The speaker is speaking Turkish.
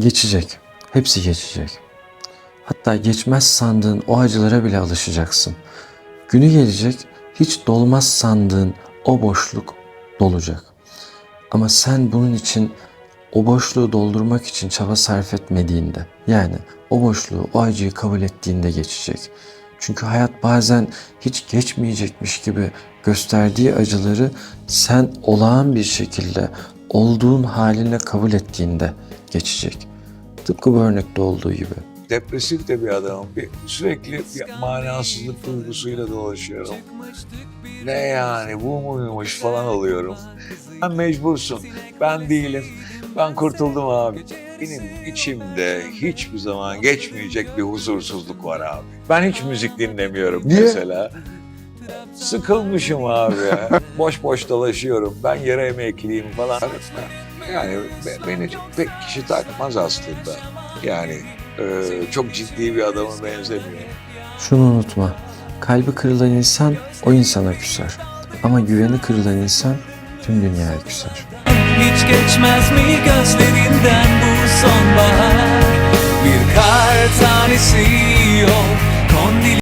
Geçecek. Hepsi geçecek. Hatta geçmez sandığın o acılara bile alışacaksın. Günü gelecek, hiç dolmaz sandığın o boşluk dolacak. Ama sen bunun için o boşluğu doldurmak için çaba sarf etmediğinde, yani o boşluğu, o acıyı kabul ettiğinde geçecek. Çünkü hayat bazen hiç geçmeyecekmiş gibi gösterdiği acıları sen olağan bir şekilde olduğun haline kabul ettiğinde geçecek. Tıpkı bu örnekte olduğu gibi. Depresif de bir adamım. Bir, sürekli bir manasızlık duygusuyla dolaşıyorum. Ne yani bu muymuş falan oluyorum. Ben mecbursun. Ben değilim. Ben kurtuldum abi. Benim içimde hiçbir zaman geçmeyecek bir huzursuzluk var abi. Ben hiç müzik dinlemiyorum Niye? mesela. Sıkılmışım abi ya. boş boş dolaşıyorum. Ben yere emekliyim falan. Yani be- beni pek kişi takmaz aslında. Yani e, çok ciddi bir adama benzemiyor. Şunu unutma. Kalbi kırılan insan o insana küser. Ama güveni kırılan insan tüm dünyaya küser. Hiç geçmez mi gözlerinden bu sonbahar Bir kar tanesi